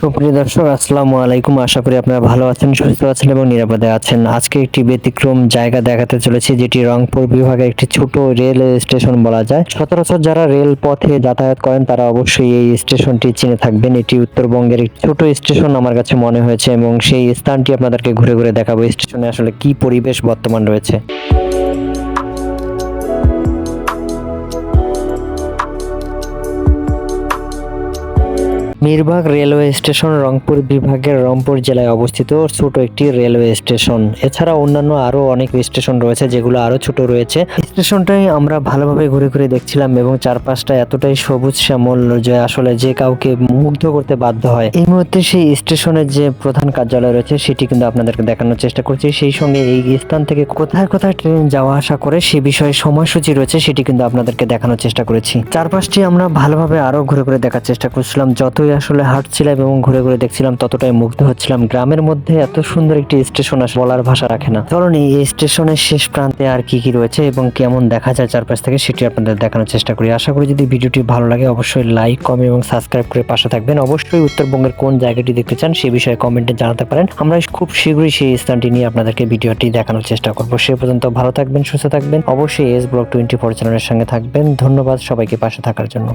সুপ্রিয় দর্শক, আসসালামু আলাইকুম। আশা করি আপনারা ভালো আছেন, সুস্থ আছেন এবং নিরাপদে আছেন। আজকে একটি ব্যতিক্রম জায়গা দেখাতে চলেছি, যেটি রংপুর বিভাগের একটি ছোট রেল স্টেশন বলা যায়। সচরাচর যারা রেল পথে যাতায়াত করেন, তারা অবশ্যই এই স্টেশনটি চিনে থাকবেন। এটি উত্তরবঙ্গের একটি ছোট স্টেশন আমার কাছে মনে হয়েছে এবং সেই স্থানটি আপনাদেরকে ঘুরে ঘুরে দেখাবো। স্টেশনে আসলে কি পরিবেশ বর্তমান রয়েছে। মিরবাগ রেলওয়ে স্টেশন রংপুর বিভাগের রংপুর জেলায় অবস্থিত ছোট একটি রেলওয়ে স্টেশন। এছাড়া অন্যান্য আরও অনেক স্টেশন রয়েছে, যেগুলো আরও ছোট রয়েছে। স্টেশনটাই আমরা ভালোভাবে ঘুরে ঘুরে দেখছিলাম এবং চারপাশটা এতটাই সবুজ শ্যামল যে আসলে যে কাউকে মুগ্ধ করতে বাধ্য হয়। এই মুহূর্তে সেই স্টেশনের যে প্রধান কার্যালয় রয়েছে, সেটি কিন্তু আপনাদেরকে দেখানোর চেষ্টা করছি। সেই সঙ্গে এই স্থান থেকে কোথায় কোথায় ট্রেন যাওয়া আসা করে সে বিষয়ে সময়সূচি রয়েছে, সেটি কিন্তু আপনাদেরকে দেখানোর চেষ্টা করেছি। চারপাশটি আমরা ভালোভাবে আরও ঘুরে ঘুরে দেখার চেষ্টা করছিলাম যতই আসলে হাঁটছিলাম এবং ঘুরে ঘুরে দেখছিলাম ততটাই মুগ্ধ হচ্ছিলাম। গ্রামের মধ্যে এত সুন্দর একটি স্টেশন আসলে বলার ভাষা রাখে না। চলুন এই স্টেশনের শেষ প্রান্তে আর কি কি রয়েছে এবং কেমন দেখা যায় চারপাশ থেকে সেটি আপনাদের দেখানোর চেষ্টা করি। আশা করি যদি ভিডিওটি ভালো লাগে অবশ্যই লাইক, কমেন্ট এবং সাবস্ক্রাইব করে পাশে থাকবেন। অবশ্যই উত্তরবঙ্গের কোন জায়গাটি দেখতে চান সে বিষয়ে কমেন্টে জানাতে পারেন। আমরা খুব শীঘ্রই সেই স্থানটি নিয়ে আপনাদেরকে ভিডিওটি দেখানোর চেষ্টা করব। সে পর্যন্ত ভালো থাকবেন, সুস্থ থাকবেন। অবশ্যই এস ব্লগ টোয়েন্টি ফোর চ্যানেলের সঙ্গে থাকবেন। ধন্যবাদ সবাইকে পাশে থাকার জন্য।